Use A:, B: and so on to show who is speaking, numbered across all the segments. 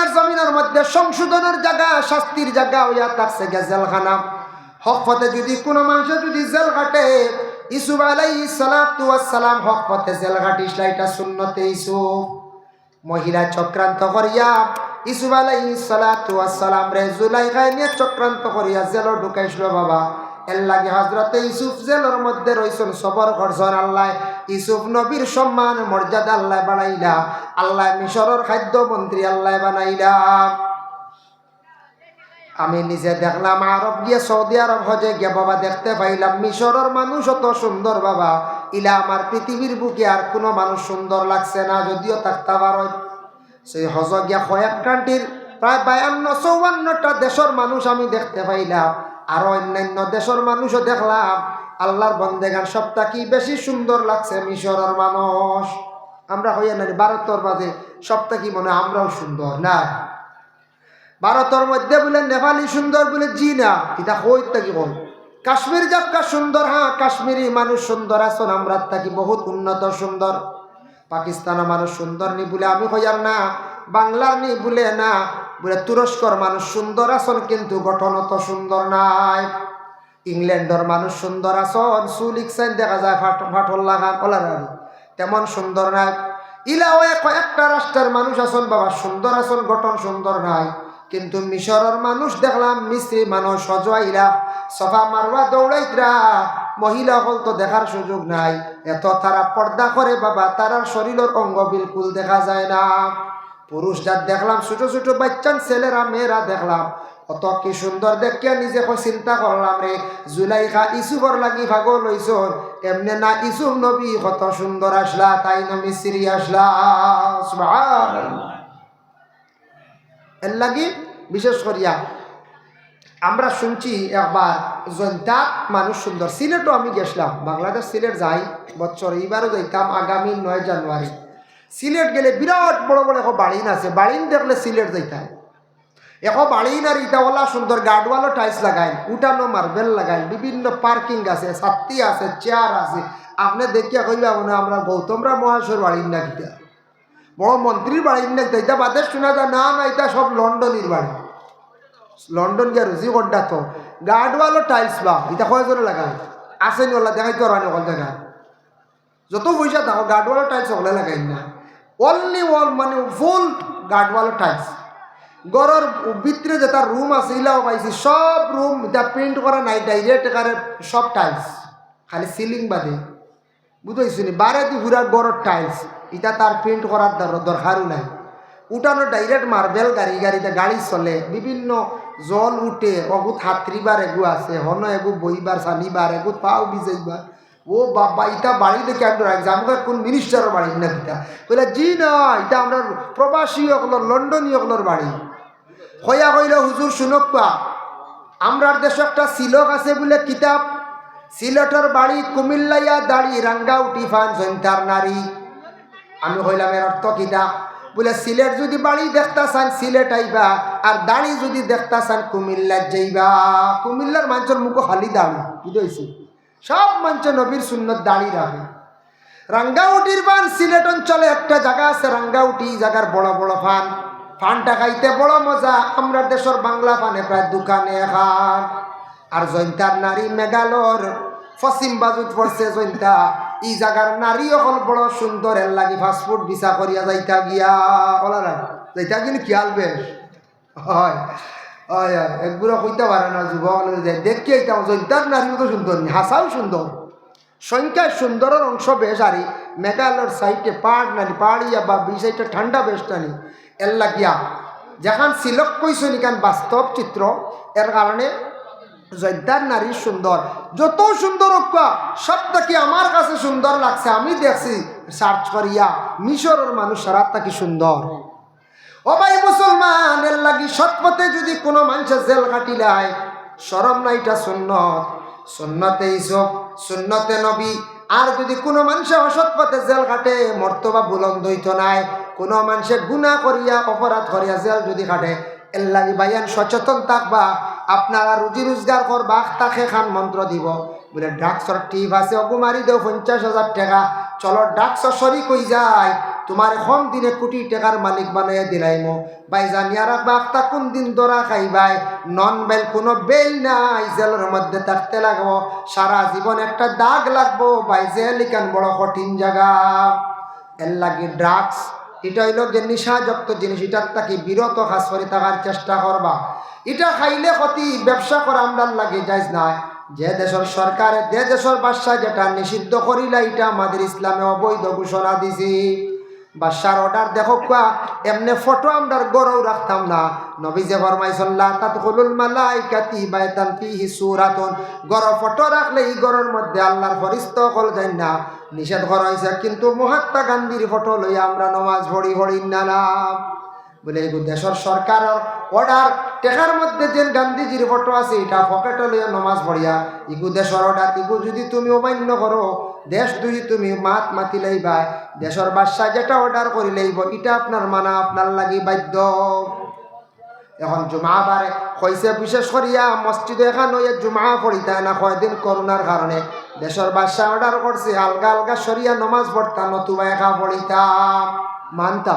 A: দুনিয়ার জমিনের মধ্যে সংশোধনের জায়গা, শাস্তির জায়গা হইয়া থাকছে গে জেলখানা। পথে যদি কোনো মানুষ যদি জেল কাটে ইসুফ আলাই সালাম হক পথে জেল কাটিস এটা শূন্যতে ইসুফ মহিলা চক্রান্ত করিয়া ইসুফ আলাই সালাতু সালাম রে জুলাই নিয়ে চক্রান্ত করিয়া জেল ঢুকাইছিল বাবা। এর লাগে হজরতে ইসুফ জেলের মধ্যে রইছেন সবর করছেন আল্লাহ। ইসুফ নবীর সম্মান, মর্যাদা আল্লাহ বানাইলা। আল্লাহ মিশরের খাদ্য মন্ত্রী আল্লাহ বানাইলা। আমি নিজে দেখলাম আরব গিয়ে সৌদি আরব হজে গিয়ে বাবা দেখতে পাইলাম, মিশরের মানুষ অত সুন্দর বাবা। ইলা আমার পৃথিবীর বুকে আর কোনো মানুষ সুন্দর লাগছে না, যদিও থাকতে পারো সেই হজ গিয়া কয়েক কান্ট্রির প্রায় বায়ান্ন চৌবান্নটা দেশের মানুষ আমি দেখতে পাইলাম। আর অন্যান্য দেশের মানুষও দেখলাম, আল্লাহর বন্দেগান সবটা কি বেশি সুন্দর লাগছে মিশরের মানুষ? আমরা হইয়া না ভারতের বাদে সবটা কি মনে আমরাও সুন্দর, না? ভারতের মধ্যে বলে নেপালি সুন্দর বলে জি না, এটা কই থাকি কই কাশ্মীর যাত্রা সুন্দর হ্যাঁ কাশ্মীরি মানুষ সুন্দর আছেন, আমরা থাকি বহুত উন্নত সুন্দর? পাকিস্তানের মানুষ সুন্দর নি বলে আমি হইয়ার না, বাংলার নি বলে না বলে, তুরস্কর মানুষ সুন্দর আসন কিন্তু গঠন অত সুন্দর নাই। ইংল্যান্ডর মানুষ সুন্দর আসন সুলিক সাইন দেখা যায় ফাট, ফাটল লাগান ওলার তেমন সুন্দর নাই। ইলাও কয়েকটা রাষ্ট্রের মানুষ আসন বাবা, সুন্দর আসন গঠন সুন্দর নাই। কিন্তু মিশরের মানুষ দেখলাম মিস্ত্রি মানুষ সজোয়াইরা, সফা মারবা দৌড়াইতরা, মহিলা হল তো দেখার সুযোগ নাই। এত তারা পর্দা করে বাবা, তারার শরীরের অঙ্গ বিলকুল দেখা যায় না। পুরুষ যার দেখলাম, ছোট ছোট বাচ্চান ছেলেরা, মেয়েরা দেখলাম। কত কি সুন্দর দেখিয়া নিজে চিন্তা করলাম রে। জুলাই জুলাইখা ইসুফর লাগি ভাগো লইছর এমনি না ইসুফ নবী কত সুন্দর আসলা, তাই না মিস্ত্রি আসলা। এর লাগি বিশেষ করিয়া, আমরা শুনছি একবার জয়ন্তাত মানুষ সুন্দর। সিলেটও আমি গেছিলাম, বাংলাদেশ সিলেট যাই, বছর এইবারও যাইতাম, আগামী নয় জানুয়ারি। সিলেট গেলে বিরাট বড় বড় এখন বাড়িন আছে, বাড়িন দেখলে সিলেট যাইতাম। এখন বাড়িন আর ইটাওয়ালা সুন্দর গার্ডওয়ালও টাইলস লাগাই উঠানো মার্বেল লাগাই বিভিন্ন পার্কিং আছে, ছাত্রী আছে, চেয়ার আছে। আপনি দেখিয়া কইবা মনে আমরা গৌতমরা মহাশয় বাড়ির না কিটা বড় মন্ত্রীর বাড়ির না এটা বাদে শোনা যায়, না না এটা সব লন্ডনের বাড়ি। লন্ডন গিয়ে রুজি করডা তো। গার্ডওয়ালও টাইলস বা এটা কয়জনে লাগাই আসেনি ওলা দেখাই তো আর অকল জায়গা যত পয়সা থাকো গার্ডওয়ালও টাইলস ওগুলো লাগাই না। অনলি ওয়াল মানে ফুল গার্ডওয়ালও টাইলস গড়ের ভিতরে যে তার রুম আছে, ইলাও পাইছি, সব রুম এটা প্রিন্ট করা নাই ডাইরেক্ট একারে সব টাইলস খালি সিলিং বাদে। বুঝাইছি নি? বারে দি ঘুরার গড়ের টাইলস এটা তার প্রিন্ট করার দর- দরকারও নাই। উঠানো ডাইরেক্ট মার্বেল গাড়ি, গাড়িতে গাড়ি চলে। বিভিন্ন জল উঠে, অগুত হাতরিবার এগু আছে, হন এগু বইবার চালিবার এগু পাও বিজাইবার ও বাবা, ইটা বাড়ি দেখে একটু রাখছে আমাদের কোন মিনিস্টারের বাড়ি? না এটা কইলা, জি না এটা আমরা প্রবাসী অকলর, লন্ডনী অকলর বাড়ি। হইয়া কইল, হুজুর, শুনক পা, আমরার দেশে একটা সিলক আছে বলে কিতাব। সিলেটের বাড়ি কুমিল্লাইয়া দাড়ি রাঙ্গাউটি ফান জৈন্তার নারী। আমি কইলাম, এর অর্থ কিনা বলে সিলেট যদি বাড়ি দেখতা চান, সিলেট আইবা, আর দাড়ি যদি দেখতা চান কুমিল্লার যাইবা। কুমিল্লার মানুষের মুখ খালি দাড়ি বুঝেছি সব মানুষ নবীর সুন্নত দাড়ি রাখে। রাঙ্গাউটির ফান সিলেট অঞ্চলে একটা জায়গা আছে, রাঙ্গাউটি জায়গার বড় বড় ফান। ফানটা খাইতে বড় মজা, আমরা দেশের বাংলা ফানে প্রায় দোকানে খান। আর জয়ন্তার নারী মেঘালয়র পশ্চিম বাজুত পড়ছে জয়ন্তা ই জায়গার নারী অকল বড় সুন্দর, এর লাগি ফাস্টফুড ভিসা করিয়া যাইতা গিয়া। বলা না যাইতা কিন্তু খেয়াল বেশ? হয়। হয় হয়। একগুলো কইতে পারে না যুবক দেখি এইটা জয়ন্তার নারীও তো সুন্দর হাসাও সুন্দর সংখ্যায় সুন্দরের অংশ বেশ আরি মেঘালয়ের সাইডে পাহাড় নানি পাহাড়িয়া বা বি সাইডে ঠান্ডা বেশ নানি এর লাগিয়া। যেখান সিলক কইস নিকান বাস্তব চিত্র এর কারণে জয়দার নারী সুন্দর যত সুন্দর হোক সবটা কি আমার কাছে সুন্দর লাগছে। আমি দেখছি সার্চ করিয়া মিশরের মানুষ সারা কি সুন্দর ভাই মুসলমান এর লাগি সৎপথে যদি কোনো মানুষের জেল কাটিলায় সরম নাইটা সুন্নত। সুন্নতে ইসব, সুন্নতে নবী। আর যদি কোনো মানুষে অসৎ পথে জেল কাটে, মর্তবা বুলন্দ হইত নাই। কোনো মানুষে গুণা করিয়া, অপরাধ করিয়া জেল যদি কাটে, এর লাগি ভাইয়ান সচেতন থাকবা। আপনারা রুজি রোজগার করবা তাকে খান মন্ত্র দিব। বলে, ডাকসর টিপ আছে, অগু মারি দেও পঞ্চাশ হাজার টাকা। চলো, ডাকসর সরি কই যায় তোমার কম দিনে কোটি টাকার মালিক বানাইয়া দিলাইমো। ভাই জানিয়ারা বাঘটা কোন দিন দরা খাইবাই? নন বেল, কোনো বেল নাই, জেলের মধ্যে থাকতে লাগবো। সারা জীবন একটা দাগ লাগবো ভাই জেল ইকান বড় কঠিন জায়গা। এর লাগে ড্রাগস এটা হইল যে নিশাযুক্ত জিনিস, এটার তাকে বিরত হাস করে থাকার চেষ্টা করবা। এটা খাইলে ক্ষতি, ব্যবসা করা আমরার লাগে যাইজ নাই। যে দেশের সরকার, যে দেশের বাদশাহ যেটা নিষিদ্ধ করিলা, এটা আমাদের ইসলামে অবৈধ ঘোষণা দিছি। বাদশার অর্ডার দেখো কোয়া এমনে ফটো আমরা গরৌ রাখতাম না। নবী যে ফরমাইছল্লাহ তাত হলুল মালাইকাতি বাইতান ফিহি সুরাতুন। গড় ফটো রাখলে এই গরর মধ্যে আল্লাহর ফরিস্ত কল যায় না নিষেধ করা হয়েছে, কিন্তু মহাত্মা গান্ধীর ফটো লইয়া আমরা নমাজ ভরি ভরি না না। বলে দেশের সরকারের অর্ডার টেকার মধ্যে যে গান্ধীজির ফটো আছে, এটা পকেটে লইয়া নমাজ পড়িয়া, ইগু দেশের অর্ডার ইগু যদি তুমি অমান্য করো, দেশ দুই তুমি মাত মাতি লইবা, দেশের বাদশাহ যেটা অর্ডার করি লইব, এটা আপনার মানা আপনার লাগি বাধ্য। এখন জুমা বারে কইছে বিশেষ করিয়া মসজিদে এখান হইয়া জুমা পড়িতা না কয়দিন করোনার কারণে। দেশের বাদশাহ অর্ডার করছে, আলগা আলগা সরিয়া নমাজ পড়তা নতুবা একা পড়িতা মানতা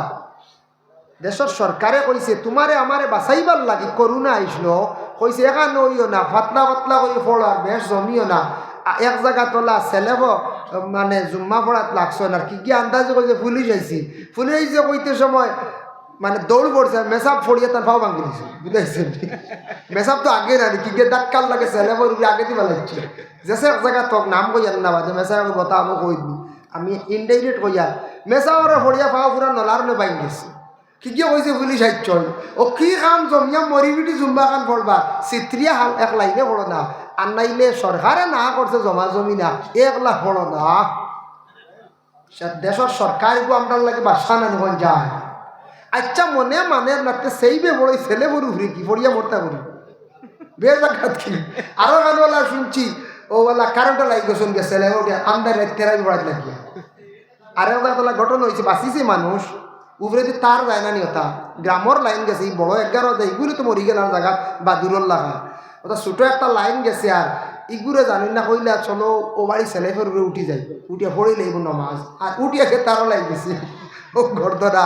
A: দেশের সরকারে কইছে তোমারে আমারে বাঁচাইবার লাগি করুণা আইসলো কইছে এখান হইও না পাতলা পাতলা করে পড়ো আর বেশ জমিও না। এক জায়গা তোলা ছেলেব মানে জুম্মা পড়াত লাগছো না। কি কি আন্দাজে কইছে পুলিশ আইছি পুলিশ আইছে কইতে সময় মানে দৌড় পড়ছে মেসাপ ফড়িয়ে তার ফাও ভাঙি দিছে বুঝাইছেন মেসাপ তো আগে না, কি, কে ডাক্কার লাগে ছেলেবর উপরে আগে দিবা লাগছে। যেসে এক জায়গা তোক নাম কইয়ার না বাজে মেসাপ কথা আমি কই আমি ইনডাইরেক্ট কইয়ার মেসাপর ফড়িয়া ফাও পুরা নলার নে বাইন গেছে কি কি কইছে পুলিশ আইচল ও কি কাম জমিয়া মরিবিটি জুম্বা খান পড়বা চিত্রিয়া হাল এক লাইনে পড়ো না। আর নাইলে সরকারে না করছে জমা জমি না। একলা পড়ো না। দেশের সরকার আমরা লাগে বাসা না নিখন যায়। আচ্ছা মনে মানে নাতে সেইবে বড় ছেলে বড় ঘুরে কি পড়িয়া মরতা করি বেজাঘাত কি? আরও গানওয়ালা শুনছি ও বলা কারেন্টটা লাগি গেছেন গে ছেলে ওটা আন্দার তেরাই বড়াই লাগিয়া আর একটা ঘটনা হয়েছে বাঁচিছে মানুষ উপরে তার যায় না নিয়তা গ্রামর লাইন গেছে বড় এগারো দেয় এগুলো তো মরি গেলাম জায়গা বা দূরের লাগা। ওটা ছোটো একটা লাইন গেছে আর ইগুরে জানি না কইলে চলো ও বাড়ি ছেলে ফের উপরে উঠি যাই উঠিয়া পড়ে লাইব নমাজ। আর উঠিয়া খেয়ে তারও লাইন গেছে। ও গর্দরা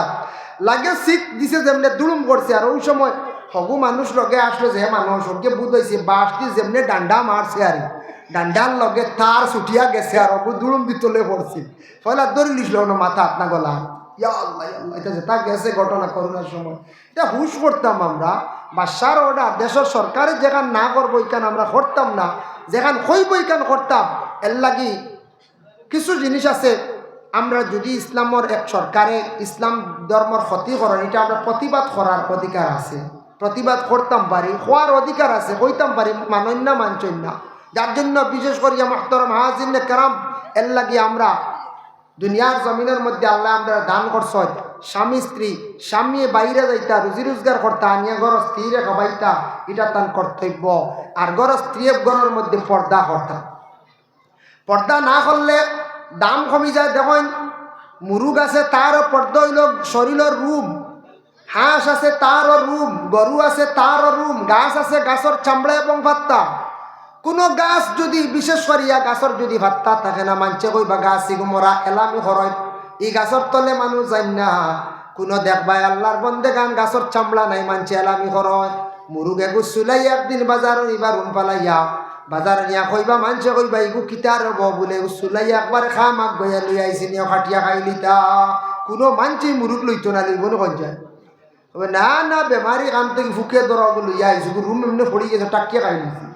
A: লাগে শিখ দিছে যেমনি দুলুম করছে আর ওই সময় হগু মানুষ লগে আসলো যে মানুষ ওকে বুধ হয়েছে বাস দিয়ে যেমনি ডান্ডা মারছে আর ডান্ডার লগে তার ছুটিয়া গেছে আর ওকে দুলুম ভিতরে পড়ছে ফলে ধরে লিখল না, মাথা আপনা গলা। ইয়া গেছে ঘটনা করোনার সময়। এটা হুশ করতাম আমরা বাসার অর্ডার দেশের সরকারের যেখান না করব এখান আমরা করতাম না। যেখান হইব এখান করতাম। এর লাগি কিছু জিনিস আছে, আমরা যদি ইসলামর এক সরকারে ইসলাম ধর্মর ক্ষতি করেন, এটা আমরা প্রতিবাদ করার অধিকার আছে। প্রতিবাদ করতাম পারি, হওয়ার অধিকার আছে কইতাম পারি মানন না মানছেন না। যার জন্য বিশেষ করিয়া মহতরম হাজিন কারাম, এর লাগি আমরা দুনিয়ার জমিনের মধ্যে আল্লাহ আমরা দান করছ স্বামী, স্ত্রী, স্বামী বাইরে যাইতা, রুজি রোজগার করতা, আনিয়া ঘর স্ত্রীরে খাবাইতা এটা তার কর্তব্য। আর ঘর স্ত্রী ঘরের মধ্যে পর্দা করতা। পর্দা না করলে দাম কমি যায় দেখেন মুরুগ আছে তারও পর্দা হইল শরীরের রুম হাঁস আছে তারও রুম গরু আছে তারও রুম গাছ আছে গাছের চামড়া এবং ভাত্তা কোনো গাছ যদি, বিশেষ করিয়া গাছের যদি ভাত্তা থাকে না, মানছে কইবা গাছ মরা এলামি হরয় এই গাছের তলে মানুষ যাই না। কোনো দেখবাই আল্লাহর বন্দে গান গাছের চামড়া নাই, মানছে এলামি হরয় মুরুগে গুসুলাই একদিন বাজার এবার রুম পালাইয়া। বাজার নিয়া কইবা, মানছে কইবা, ইগু কিতার হব বলে উসুলাই একবার খা মাক গইয়া লই আইসি নিয়া খাটিয়া খাইলি তা কোনো মানছে মুরুগ লইতো না, লইব না তবে না না বেমারি কাম থেকে ফুকে ধরা লইয়া আইসি রুম এমনি পড়ি গেছে টাকিয়া খাই নিছি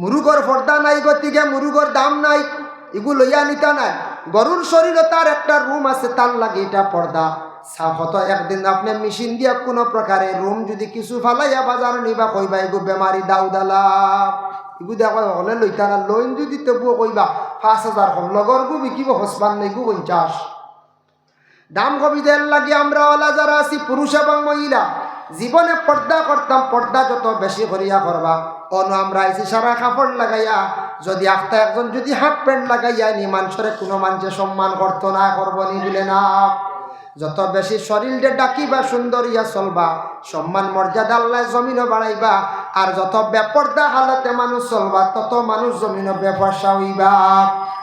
A: মুরুগর পর্দা নাই গতিকে মুরুগর দাম নাই। এগু লইয়া নিতা নাই। গরুর শরীরে তার একটা রুম আছে, তার লাগে এটা পর্দা। সাফত একদিন আপনি মেশিন দিয়া কোনো প্রকারে রুম যদি কিছু ফালাইয়া বাজার নিবা কইবা এগু বেমারি দাউ দালা এগু দেখো, হলে লইতা না লইন যদি তবুও কইবা, পাঁচ হাজার কম। লগর গু বিকিব, হসবান নেগু পঞ্চাশ। দাম কবিদের লাগে আমরা ওলা যারা আছি, পুরুষ এবং মহিলা জীবনে পর্দা করতাম, পর্দা যত বেশি করিয়া করবা। অন আমরা আইসি সারা কাপড় লাগাইয়া, যদি আখতা একজন যদি হাফ প্যান্ট লাগাইয়া নি, মানুষের কোনো মানুষে সম্মান করতো না, করব নি বলে না। যত বেশি শরীরটা ডাকিবা সুন্দর ইয়া চলবা, সম্মান মর্যাদা আল্লাহ জমিনও বাড়াইবা, আর যত বেপর্দা হালাতে মানুষ চলবা, তত মানুষ জমিনও বেপরসা হইবা।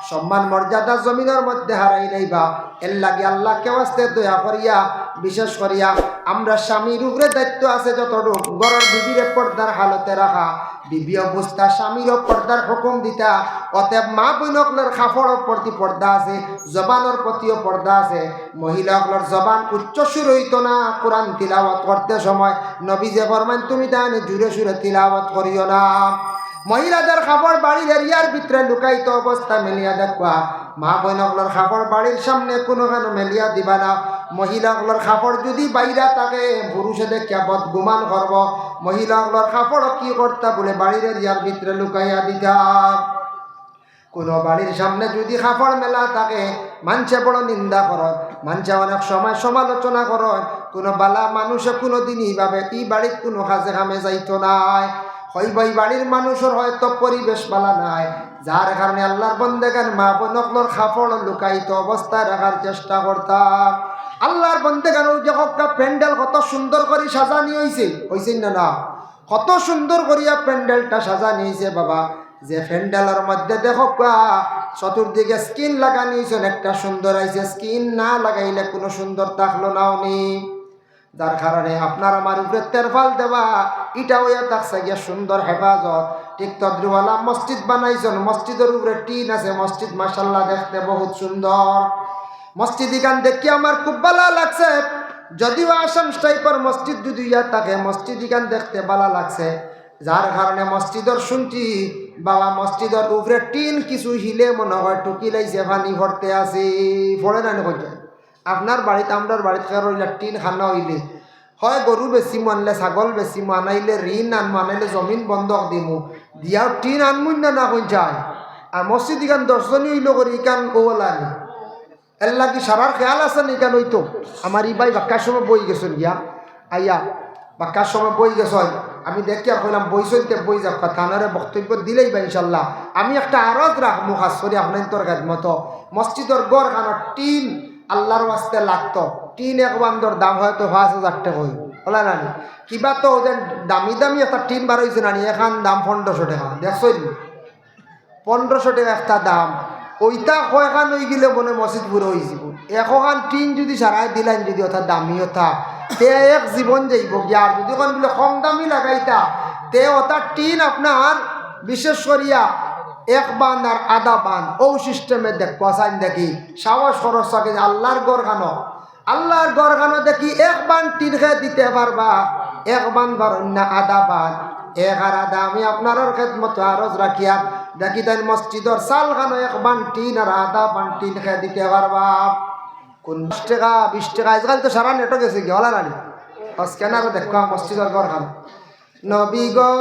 A: সম্মান মর্যাদা জমিনের মধ্যে হারাই নাইবা এর লাগে আল্লাহ কেউ আসতে দয়া করিয়া বিশেষ করিয়া আমরা স্বামীর উপরে দায়িত্ব আছে যতটুক। গড়ের বিবিরে পর্দার হালতে রাখা। বিবি অবস্থা স্বামীরও পর্দার হুকুম দিতা। অতএব মা বৈনকলের খাফড়ের প্রতি পর্দা আছে জবানের প্রতিও পর্দা আছে। মহিলাগুলোর জবান উচ্চ সুর হইতো না কোরআন তিলাওয়াত করতে সময়। নবী যে ফরমান, তুমি তাহলে জুড়ে সুরে তিলাওয়াত করিও না। মহিলাদের খাবার বাড়ির এরিয়ার ভিতরে লুকাইত অবস্থা মেলিয়া দেখবা মা বৈনকলের খাবার বাড়ির সামনে কোনো কেন মেলিয়া দিবা না। মহিলাগুলোর খাপড় যদি বাইরা থাকে পুরুষে দেখিয়া বদগুমান করব মহিলাগুলোর খাপড় কি করতা বলে বাড়ির এরিয়ার ভিতরে লুকাইয়া দিতাম কোনো বাড়ির সামনে যদি খাফড় মেলা থাকে মানুষে বড় নিন্দা করত মানুষে অনেক সময় সমালোচনা করত কোনো বালা মানুষে কোনো দিন এইভাবে ই বাড়ির কোনো কাজে কামে যাইতো নাই। হইব এই বাড়ির মানুষের হয়তো পরিবেশ বালা নাই। যার কারণে আল্লাহর বন্দেগান মা বনকলর খাফড় লুকাইত অবস্থায় রাখার চেষ্টা করতাম আল্লাহর বন্দেগান ওই যে প্যান্ডেল কত সুন্দর করে সাজানি হয়েছে হয়েছে না না? কত সুন্দর করিয়া প্যান্ডেলটা সাজানি হয়েছে বাবা। যে প্যান্ডেলের মধ্যে দেখো চতুর্দিকে স্কিন লাগানিয়েছেন একটা সুন্দর আইছে স্কিন না লাগাইলে কোনো সুন্দর থাকল নি। যার কারণে আপনার আমার উপরে তেরফাল দেওয়া ইটা হইয়া থাকছে গিয়া সুন্দর হেফাজত। ঠিক তদ্রিওয়ালা মসজিদ বানাইছেন, মসজিদের উপরে টিন আছে, মসজিদ মাসাল্লাহ দেখতে বহুত সুন্দর। মসজিদ ইখান দেখি আমার খুব ভালো লাগছে। যদিও আসাম টাইপের মসজিদ যদি ইয়া থাকে, মসজিদ ইখান দেখতে ভালো লাগছে। যার কারণে মসজিদর শুনছি, বাবা মসজিদর উপরে টিন কিছু হিলে মনে হয় টুকি লাইছে পানি ভরতে আছে। পড়ে না নয় আপনার বাড়িতে, আমরার বাড়িতে রইলে টিন খানা হইলে। হয় গরু বেশি আনলে ছাগল বেশি মানাইলে, ঋণ আনমু আনাইলে জমিন বন্ধক দিমু। দিয়াও টিন আনমুন না না কই যায়। আর মসজিদ ইখান দশজনী হইল করি ইখান ওলানি এর লাগি সারার খেয়াল আছে না ইখান হইতো আমার ই ভাই বাক্কার সময় বই গেছেন গিয়া। আইয়া বাক্কার সময় বই গেছেন আমি দেখি আর কইলাম, বই সইতে বই যাক থানারে বক্তব্য দিলেই বা ইনশাল্লাহ আমি একটা আরজ রাখব খাস করি আপনার তোর কাজ মতো মসজিদর গড় খানো টিন আল্লাহর ওয়াস্তে লাগতো। টিন এক বান্দর দাম হয়তো পাঁচ হাজার টাকা হই বলা নানি কিবা তো ওদের দামি দামি একটা টিন বার হয়েছে নানি এখান দাম পনেরোশো টাকা। দেখছই পনেরোশো টাকা একটা দাম। ওইটা কয়খান হয়ে গেলে মনে মসজিদ পুরো যাব একখান টিন যদি সারাই দিলেন যদি অর্থাৎ দামি অথা, তে এক জীবন যাইব আর যদি কোন বলে কম দামি লাগাইতা, তে অর্থাৎ টিন আপনার বিশেষ করিয়া এক বান আর আধা বান, ও সিস্টেমে দেখব সাইন দেখি, সাহস খরচ থাকে আল্লাহর গড়খানো। আল্লাহর গড়খানো দেখি এক বান টিন খেয়ে দিতে পারবা, এক বান না আধা বান। এক আর আধা আমি আপনার খেদমত আরজ রাখিয়া দেখি তাই মসজিদর চাল খানো এক বান টিন আর আধা বান টিন খেয়ে দিতে পারবা। কোন দশ টাকা, বিশ টাকা? আজকাল তো সারা নেটও গেছে কি? হলা নানি? স্ক্যানারও দেখো মসজিদের ঘর খান নবী গো,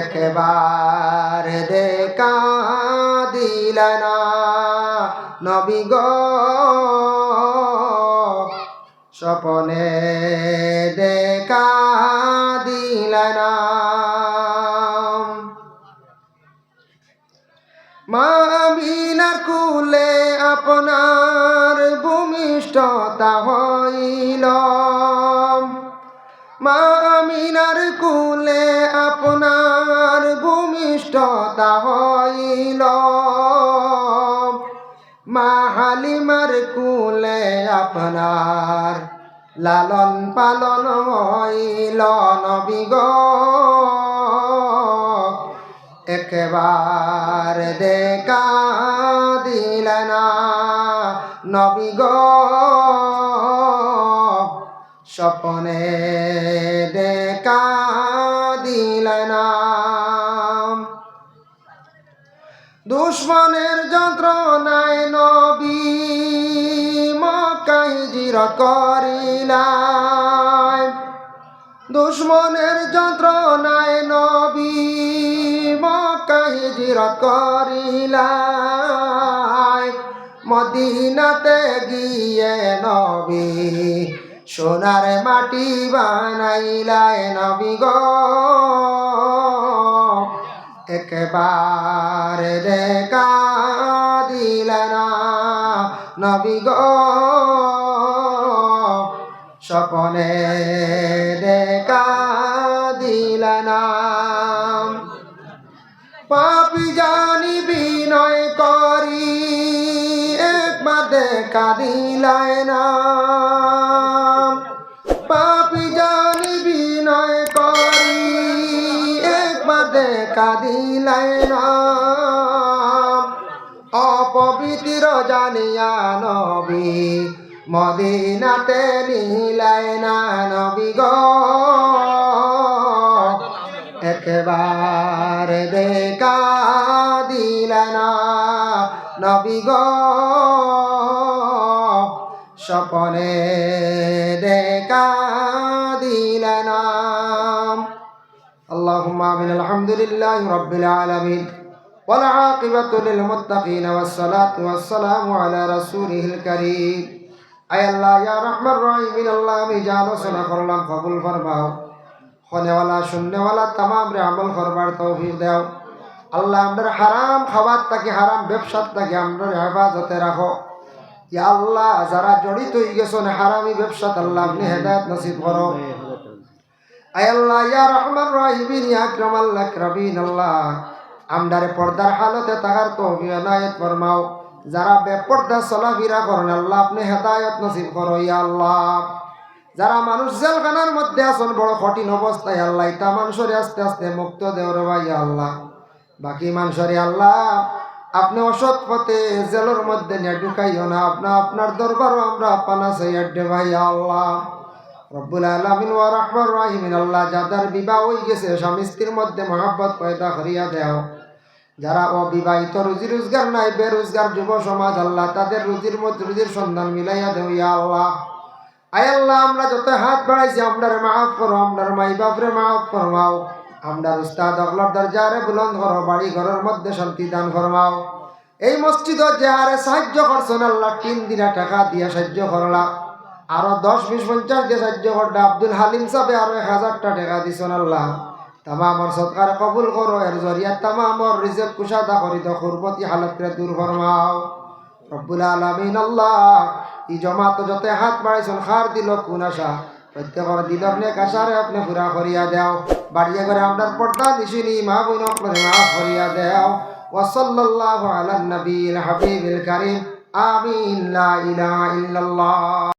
A: একেবারে দেখা দিল না। নবী গো, স্বপনে আপনার ভূমিষ্ঠতা হইল। মামিনার কুলে আপনার ভূমিষ্ঠতা হইল। মাহালিমার কুলে আপনার লালন পালন হইল নবীগ একেবারে দেখা দিল না। নবী গো, স্বপনে দেখা দিল না। দুশ্মনের যন্ত্রণায় নবী মকাই জিরত করিলাই দুশ্মনের যন্ত্রণায় নবী মকাই জিরত করিলাই। মদিনাতে গিয়ে নবী সোনার মাটি বানাইলায় নবী গো। একেবারে দেখা দিল না নবী গো। স্বপনে দেখা দিল না পাপি পাপি জানি বিনয় করি, একবার দেখা দিলায় না পাপি জানি বিনয় করি, একবার দেখা দিলায় না অপবিত্র জানিয়া নবী মদিনাতে নিলায় না নবী গো একবার দেখা দিলে না নবী গো স্বপনে দেখা দিলে না اللهم آمين الحمد لله رب العالمين والعاقبة للمتقين والصلاة والسلام على رسوله الكريم আয় আল্লাহ, ইয়া রহমান রহিমিন আল্লাহ, আমি যা আলোচনা করলাম কবুল ফরমাও। খনেওয়ালা শূন্যওয়ালা তামাম রে আমল করবার তৌফিক দাও। আল্লাহ আমরা হারাম খাবার তাকে, হারাম ব্যবসার তাকে আমরা হেফাজতে রাখো। ইয়া আল্লাহ, যারা জড়িত হয়ে গেছেন, হারামি ব্যবসাত আল্লাহ আপনি হেদায়ত নসিব করো। আয় আল্লাহ, ইয়া রহমান রহিমিন ইয়া আকরাম আল্লাহ আল্লাহ। আমদারে পর্দার হালতে তাহার তৌফিক এনায়েত ফরমাও। যারা বেপর্দা চলাফেরা করেন, আল্লাহ আপনি হেদায়ত নসিব করো, ইয়া আল্লাহ। যারা মানুষ জেলখানার মধ্যে আছেন, বড় কঠিন অবস্থায়, আল্লাহ তা মানুষের আস্তে আস্তে মুক্ত দেও রে ভাই আল্লাহ। বাকি মানুষের আল্লাহ, আপনি অসৎ পথে জেলের মধ্যে নিয়ে ঢুকাইও না, আপনা আপনার দরবারও আমরা পানা সাইয়াডে ভাই আল্লাহ। রব্বুল আলমিন ওয়া রাহিমিন, আল্লাহ যাদের বিবাহ হয়ে গেছে, স্বামী স্ত্রীর মধ্যে মহাব্বত পয়দা করিয়া দেও। যারা অবিবাহিত রুজি রোজগার নাই, বেরোজগার যুব সমাজ, আল্লাহ তাদের রুজির মধ্যে রুজির সন্ধান মিলাইয়া দেও, ইয়া আল্লাহ। আয় আল্লাহ, আমরা যত হাত বাড়াইছি, আমরার মাফ করো, আমরার মাই বাপরে মাফ ফরমাও। আমরার উস্তাদ অগলার দরজারে বুলন্দ করো বাড়ি ঘরের মধ্যে শান্তি দান ফরমাও। এই মসজিদ যে হারে সাহায্য করছেন, আল্লাহ তিন দিনা টাকা দিয়ে সাহায্য করলা। আরও দশ, বিশ, পঞ্চাশ দিয়ে সাহায্য করলা আব্দুল হালিম সাহেব আরও এক হাজারটা টাকা দিছেন, আল্লাহ। তামামর সৎকার কবুল করো, এর জরিয়া তামামর রিজেক কুশাদা করি তো খুরবতি হালতরে দূর ফরমাও। রব্বুল আলমিন আল্লাহ, ই জমাত যত হাত বাড়াইছেন, খার দিল কোন আশা? প্রত্যেকর দিলর নে কাশারে আপনি পুরা করিয়া দেও। বাড়িয়া করে আপনার পর্দা দিছিনি মা বোন আপনার মাফ করিয়া দেও। ওসল্লাল্লাহু আলা নবীল হাবিবিল কারীম। আমিন, লা ইলাহা ইল্লাল্লাহ।